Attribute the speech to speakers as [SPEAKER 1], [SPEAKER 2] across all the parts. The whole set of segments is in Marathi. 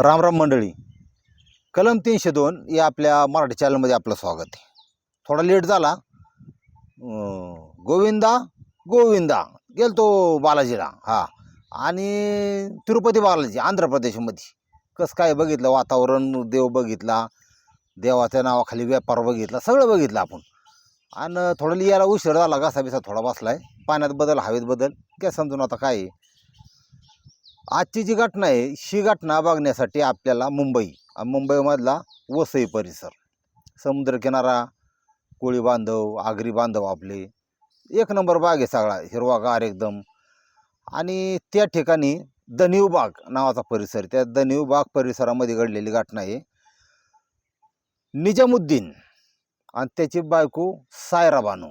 [SPEAKER 1] रामराम मंडळी. कलम तीनशे दोन या आपल्या मराठी चॅनलमध्ये आपलं स्वागत आहे. थोडा लेट झाला. गोविंदा गोविंदा. गेलतो बालाजीला. हा. आणि तिरुपती बालाजी आंध्र प्रदेशमध्ये. कसं काय बघितलं? वातावरण देव बघितला. देवाच्या नावाखाली व्यापार बघितला. सगळं बघितलं आपण. आणि थोडं लिहायला उशीर झाला. घासा बिसा थोडा आहे पाण्यात बदल हवेत बदल. काय समजून आता काय आहे. आजची जी घटना आहे ही घटना बघण्यासाठी आपल्याला मुंबई मुंबईमधला वसई परिसर समुद्रकिनारा कोळी बांधव आगरी बांधव आपले एक नंबर बाग आहे सगळा हिरवागार एकदम. आणि त्या ठिकाणी दनिव बाग नावाचा परिसर त्या दनिव बाग परिसरामध्ये घडलेली घटना आहे. निजामुद्दीन आणि त्याची बायको सायरा बानू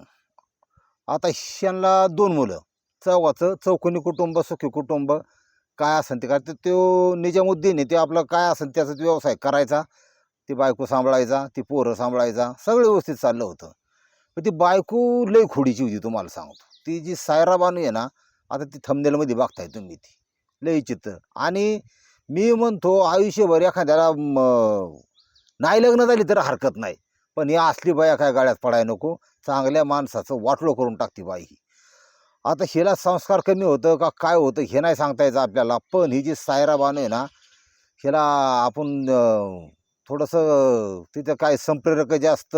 [SPEAKER 1] आता ह्यांना दोन मुलं चौघाचं चौकोनी कुटुंब सुखी कुटुंब काय असेल ते काय तर तो निजामुद्दीन आहे ते आपलं काय असेल त्याचा तो व्यवसाय करायचा ती बायको सांभाळायचा ती पोरं सांभाळायचा सगळं व्यवस्थित चाललं होतं. पण ती बायको लई खोडीची होती तुम्हाला सांगतो. ती जी सायरा बानू आहे ना आता ती थमनेलमध्ये बघताय तुम्ही ती. लई चित्र आणि मी म्हणतो आयुष्यभर एखाद्याला नाही लग्न झाली तर हरकत नाही. पण या असली बाया काय गाड्यात पडाय नको. चांगल्या माणसाचं वाटलो करून टाकते बाई ही. आता हिला संस्कार कमी होतं का काय होतं हे नाही सांगता यायचं आपल्याला. पण ही जी सायरा बानू आहे ना हिला आपण थोडंसं तिथं काय संप्रेरक जास्त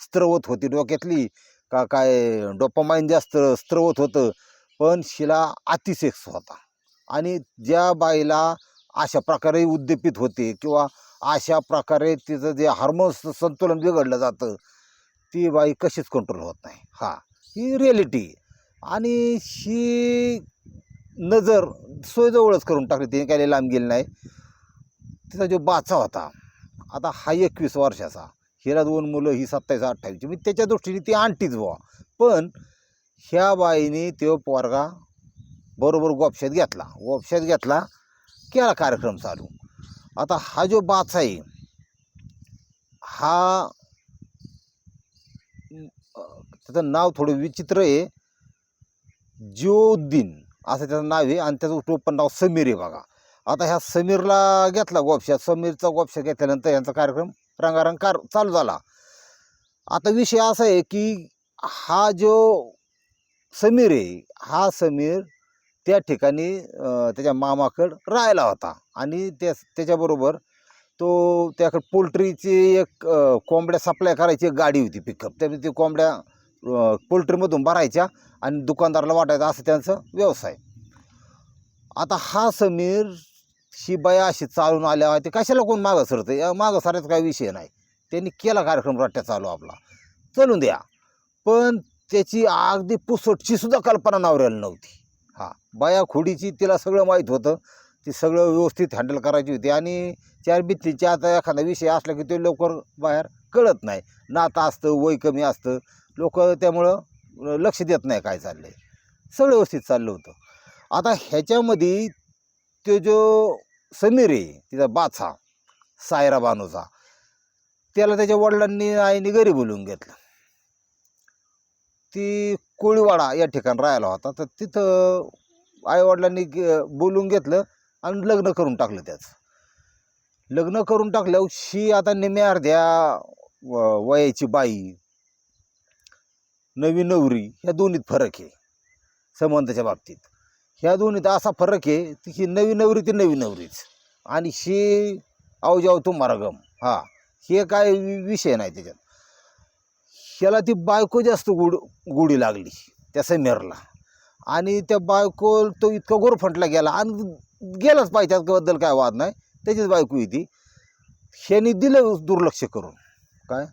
[SPEAKER 1] स्त्रवत होती डोक्यातली का काय डोपामाइन जास्त स्त्रवत होतं पण शिला अतिसेक्स होता आणि ज्या बाईला अशा प्रकारे उद्दीपित होते किंवा अशा प्रकारे तिचं जे हार्मोन्स संतुलन बिघडलं जातं ती बाई कशीच कंट्रोल होत नाही. हा ही रिॲलिटी आणि ही नजर सोयजवळच करून टाकली. तिने काही लांब गेली नाही. तिचा जो बाचा होता आता हा एकवीस वर्षाचा. हिला दोन मुलं ही सत्तावीस अठ्ठावीसची मी त्याच्या दृष्टीने ती आणटीच बुवा. पण ह्या बाईने तो पोरगा बरोबर गोपशात घेतला. गोपशात घेतला केला कार्यक्रम चालू. आता हा जो बाचा आहे हा त्याचं नाव थोडं विचित्र आहे. जिओद्दीन असं त्याचं नाव आहे आणि त्याचं टोपण नाव समीर आहे बघा. आता ह्या समीरला घेतला गोपशा समीरचा गोपशा घेतल्यानंतर यांचा कार्यक्रम रंगारंग कार चालू झाला. आता विषय असा आहे की हा जो समीर आहे हा समीर त्या ठिकाणी त्याच्या मामाकडं राहायला होता. आणि त्या त्याच्याबरोबर तो त्याकडे पोल्ट्रीची एक कोंबड्या सप्लाय करायची एक गाडी होती पिकअप त्यामुळे ती कोंबड्या पोल्ट्रीमधून भरायच्या. आणि दुकानदाराला वाटायचं असं त्यांचं व्यवसाय. आता हा समीर ही बाया अशी चालून आल्या ते कशाला कोण मागं सरतं या मागं सरायचा काही विषय नाही. त्यांनी केला कार्यक्रम रट्ट्या चालू आपला. चलून द्या. पण त्याची अगदी पुसटची सुद्धा कल्पना नवऱ्याला नव्हती. हां बाया खोडीची तिला सगळं माहीत होतं. ती सगळं व्यवस्थित हँडल करायची होती आणि चार भित्तीच्या आता एखादा विषय असला की ते लवकर बाहेर कळत नाही. नातं असतं वय कमी असतं. लोक त्यामुळं लक्ष देत नाही काय चाललं आहे सगळं व्यवस्थित चाललं होतं. आता ह्याच्यामध्ये तो जो समीर आहे तिचा बाचा सायरा बानूचा त्याला त्याच्या वडिलांनी आईने घरी बोलवून घेतलं. ती कोळीवाडा या ठिकाणी राहायला होता तर तिथं आईवडिलांनी गे- बोलवून घेतलं आणि लग्न करून टाकलं त्याचं. लग्न करून टाकल्यावर शी आता निम्या अर्ध्या व- वयाची बाई नवी नवरी ह्या दोन्हीत फरक आहे. संबंधाच्या बाबतीत. ह्या दोन्हीत असा फरक आहे ती ही नवी नवरी ती नवी नवरीच. आणि हे आवजाव तो मार्गम. हा हे काय वि- विषय नाही त्याच्यात. ह्याला ती बायको जास्त गुड गुढी लागली त्या समीरला. आणि त्या बायको तो इतका गोरफंटला गेला आणि गेलाच पाहिजे त्याबद्दल काय वाद नाही. त्याचीच बायको आहे ती. ह्यानी दिलं दुर्लक्ष करून. काय?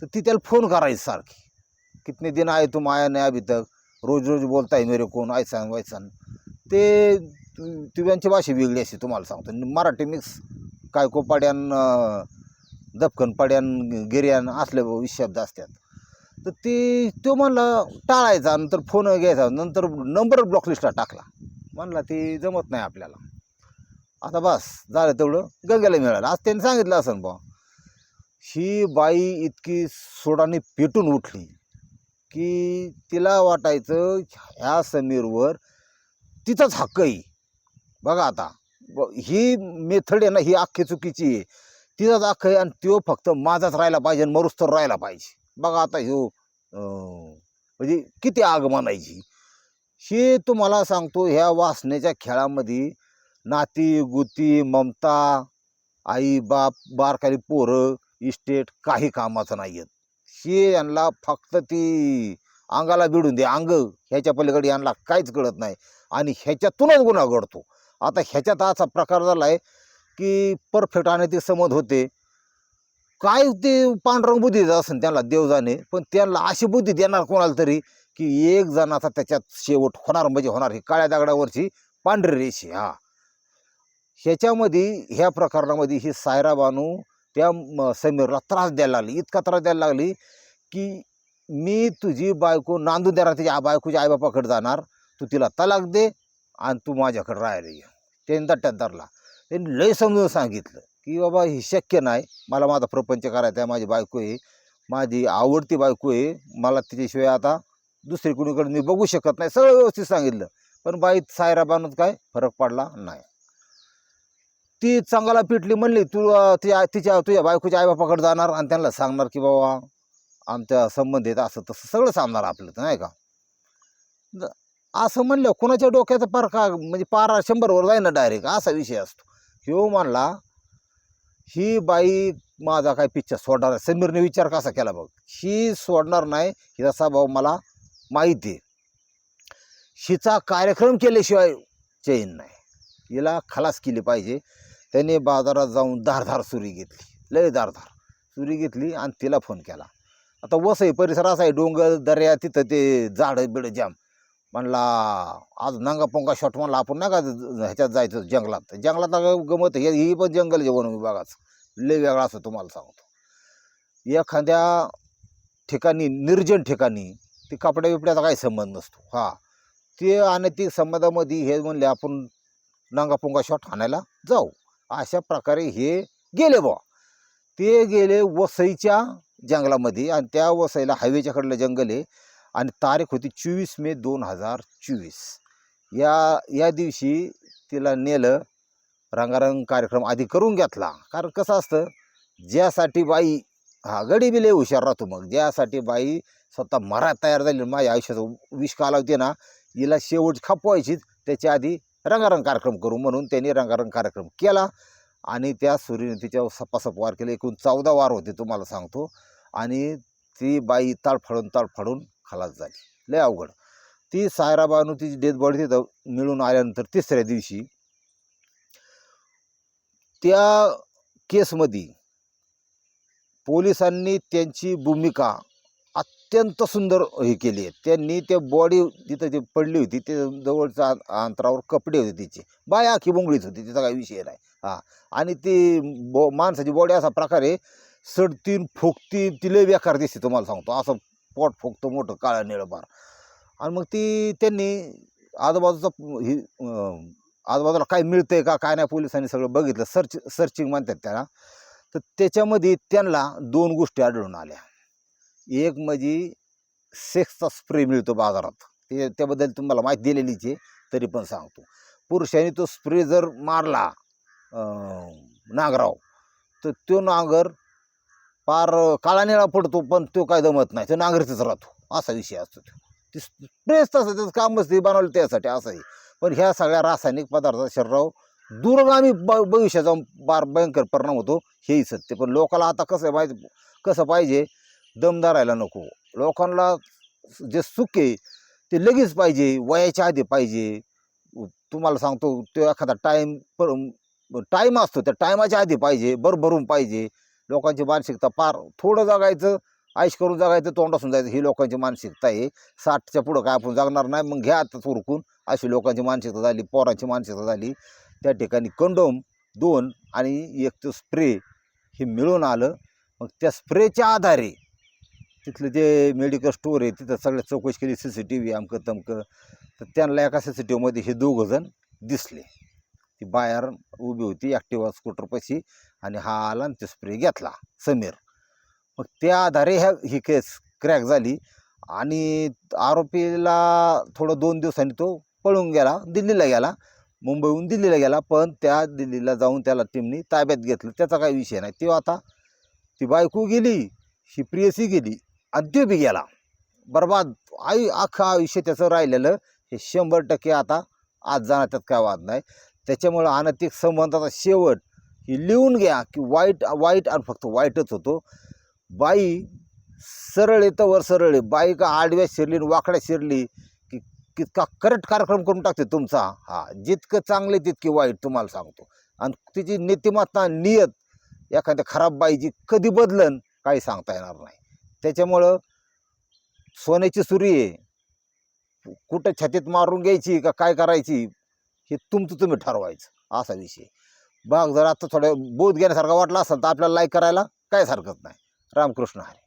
[SPEAKER 1] तर ती त्याला फोन करायची सारखी. कितने दिन आए तुम आया नाही अभी तक? रोज रोज बोलता है मेरे कोण ऐसा वैसा ते तुझ्यांची भाषा वेगळी अशी तुम्हाला सांगतो. मराठी मिक्स काय कोपाड्यान अं, पाड्यान गिर्यान असले शब्द असतात. तर ते तो म्हणला टाळायचा नंतर फोन घ्यायचा नंतर नंबर ब्लॉकलिस्टला टाकला. म्हणला ते जमत नाही आपल्याला. आता बस झालं तेवढं गंगेला मिळालं. आज त्यांनी सांगितलं असं बा ही बाई इतकी सोडाने पेटून उठली. की तिला वाटायचं ह्या समीरवर तिचाच हक्क आहे. बघा आता ब- ही मेथड आहे ना ही अख्खी चुकीची आहे. तिचाच हक्क आहे आणि तो फक्त माझाच राहायला पाहिजे आणि मरुस्तर राहायला पाहिजे. बघा आता ह्यो म्हणजे किती आग हे. तुम्हाला सांगतो ह्या वासनेच्या खेळामध्ये नाती गुती ममता आई बाप बारकाली पोरं इस्टेट काही कामाचं नाही आहेत शे यांना फक्त ती अंगाला भिडून दे. अंग ह्याच्या पलीकडे यांना काहीच कळत नाही. आणि ह्याच्यातूनच गुन्हा घडतो. आता ह्याच्यात असा प्रकार झाला आहे की परफेक्ट आणि ते समज होते. काय ते पांढरंग बुद्धी असेल त्यांना देव जाणे पण त्यांना अशी बुद्धी देणार कोणाला तरी की एक जणाचा त्याच्यात शेवट होणार म्हणजे होणार. ही काळ्या दगडावरची पांढरी रेषी हा. ह्याच्यामध्ये ह्या प्रकरणामध्ये ही सायरा बानू त्या म- समीरला त्रास द्यायला लागली. इतका त्रास द्यायला लागली की मी तुझी बायको नांदू देणार तिच्या बायकोच्या आईबापाकडे जाणार. तू तिला तलाक दे आणि तू माझ्याकडे राहायला ये. त्यांनी दट्ट्यात धरला. त्यांनी लय समजून सांगितलं की बाबा हे शक्य नाही. मला माझा प्रपंच करायचा आहे. माझी बायको आहे. माझी आवडती बायको आहे. मला तिच्याशिवाय आता दुसरी कुणीकडे मी बघू शकत नाही. सगळं व्यवस्थित सांगितलं. पण बाई सायराबानूत काय फरक पडला नाही. ती चांगला पिटली म्हणली तू तिच्या तिच्या तुझ्या बायकोच्या आईबापाकडे जाणार आणि त्यांना सांगणार की बाबा आमच्या संबंधित असं तसं सगळं सांगणार आपलं तर नाही का? असं म्हणलं कुणाच्या डोक्याचा पार का म्हणजे पारा शंभरवर जाईना डायरेक्ट असा विषय असतो. ह्यो म्हणला ही बाई माझा काय पिक्चर सोडणार आहे समीरने विचार कसा केला बघ. ही सोडणार नाही हिचा स्वभाव मला माहिती आहे. हिचा कार्यक्रम केल्याशिवाय चैन नाही. हिला खलास केली पाहिजे. त्याने बाजारात जाऊन धारधार सुरी घेतली. लय धारधार सुरी घेतली आणि तिला फोन केला. आता वसई परिसर असा आहे डोंगर दर्या तिथं ते झाडं बिडं जाम. म्हणला आज नांगा पोंगा शॉट म्हणला आपण नाही का ज- ह्याच्यात जायचं जंगलात. जंगलात गमत हे ही पण जंगल आहे वन विभागाचं लय वेगळा असं तुम्हाला सांगतो. एखाद्या ठिकाणी निर्जन ठिकाणी ते कपड्या बिपड्याचा काही संबंध नसतो. हा. ते आणि ती संबंधामध्ये हे म्हणले आपण नंगापुंगा शॉट हाणायला जाऊ. अशा प्रकारे हे गेले बुवा. ते गेले वसईच्या जंगलामध्ये आणि त्या वसईला हायवेच्याकडलं जंगल आहे आणि तारीख होती चोवीस मे दोन हजार चोवीस. या या दिवशी तिला नेलं रंगारंग कार्यक्रम आधी करून घेतला. कारण कसं असतं ज्यासाठी बाई हा गडी बी लय हुशार राहतो मग. ज्यासाठी बाई स्वतः मरा तयार झाली माझ्या आयुष्याचं विष कालावती ना हिला शेवट खपवायचीच. त्याच्या आधी रंगारंग कार्यक्रम करू म्हणून त्यांनी रंगारंग कार्यक्रम केला आणि त्या सुरीने तिच्यावर सपासप वार केले. एकूण चौदा वार होते तुम्हाला सांगतो. आणि ती बाई ताळफाडून ताळफाडून खालात झाली. लय अवघड. ती सायराबानू तिची डेथ बॉडी तिथं मिळून आल्यानंतर तिसऱ्या दिवशी त्या केसमध्ये पोलिसांनी त्यांची भूमिका अत्यंत सुंदर हे केली आहे त्यांनी त्या बॉडी जिथं जी पडली होती ते जवळच्या अंतरावर कपडे होते तिचे. बाय आखी बोंगळीच होती तिचा काही विषय नाही. हां. आणि ती बो माणसाची बॉडी असा प्रकारे सडतीन फुगतीन ती बेकार दिसते तुम्हाला सांगतो. असं पोट फुगतं मोठं काळं निळबार आणि मग ती त्यांनी आजूबाजूचा ही आजूबाजूला काय मिळतंय का काय नाही पोलिसांनी सगळं बघितलं. सर्च सर्चिंग म्हणतात त्याला. तर त्याच्यामध्ये त्यांना दोन गोष्टी आढळून आल्या. एक म्हणजे सेक्सचा स्प्रे मिळतो बाजारात. ते त्याबद्दल तुम्हाला माहिती दिलेलीच आहे तरी पण सांगतो. पुरुषाने तो स्प्रे जर मारला नांगराव तर तो नांगर पार काळा निळा पडतो पण तो काय दमत नाही. तो नांगरीचाच राहतो. असा विषय असतो तो. ते स्प्रेच तसं त्याचं कामच ते बनवलं त्यासाठी असं आहे पण ह्या सगळ्या रासायनिक पदार्थाचा शरीरावर दूरगामी ब भविष्याचा बार भयंकर परिणाम होतो हेही सत्य. पण लोकाला आता कसं आहे माहिती कसं पाहिजे दम धरायला नको. लोकांना जे सुख आहे ते लगेच पाहिजे वयाच्या आधी पाहिजे. तुम्हाला सांगतो तो एखादा टाईम पर टाईम असतो त्या टायमाच्या आधी पाहिजे भरभरून पाहिजे. लोकांची मानसिकता फार थोडं जगायचं आयश करून जगायचं तोंडासून जायचं ही लोकांची मानसिकता आहे. साठच्या पुढं काय आपण जगणार नाही मग घ्या आता उरकून अशी लोकांची मानसिकता झाली पोरांची मानसिकता झाली. त्या ठिकाणी कंडोम दोन आणि एक तो स्प्रे हे मिळून आलं. मग त्या स्प्रेच्या आधारे तिथलं जे मेडिकल स्टोअर आहे तिथं सगळ्या चौकशी केली सी सी टी व्ही अमकं तमकं. तर त्यांना एका सी सी टी व्हीमध्ये हे दोघंजण दिसले. ती बाहेर उभी होती ॲक्टिवा स्कूटरपाशी आणि हा आला आणि ते स्प्रे घेतला समीर. मग त्या आधारे ह्या ही केस क्रॅक झाली आणि आरोपीला थोडं दोन दिवसांनी तो पळून गेला दिल्लीला गेला मुंबईहून दिल्लीला गेला पण त्या दिल्लीला जाऊन त्याला टीमनी ताब्यात घेतलं. त्याचा काही विषय नाही. तो आता ती बायको गेली ही प्रियसी गेली. अद्य बी गेला. बरबाद आई अख्खं आयुष्य त्याचं राहिलेलं. हे शंभर टक्के आता आज जाणार त्यात काय वाद नाही. त्याच्यामुळं अनैतिक संबंधाचा शेवट ही लिहून घ्या की वाईट वाईट आणि फक्त वाईटच होतो. बाई सरळ येतं वर सरळ बाई का आडव्या शिरली आणि वाकड्या शिरली की कितका करेक्ट कार्यक्रम करून टाकते तुमचा? हा जितकं चांगले तितके वाईट तुम्हाला सांगतो. आणि तिची नीतिमत्ता नियत एखाद्या खराब बाईची कधी बदलन काही सांगता येणार नाही. त्याच्यामुळं सोन्याची सुरी आहे. कुठं छातीत मारून घ्यायची का काय करायची हे तुमचं तुम्ही ठरवायचं. असा विषय. बाग जर आता थोडं बोध घेण्यासारखा वाटला असेल तर आपल्याला लाईक करायला काय हरकत नाही. रामकृष्ण हरे.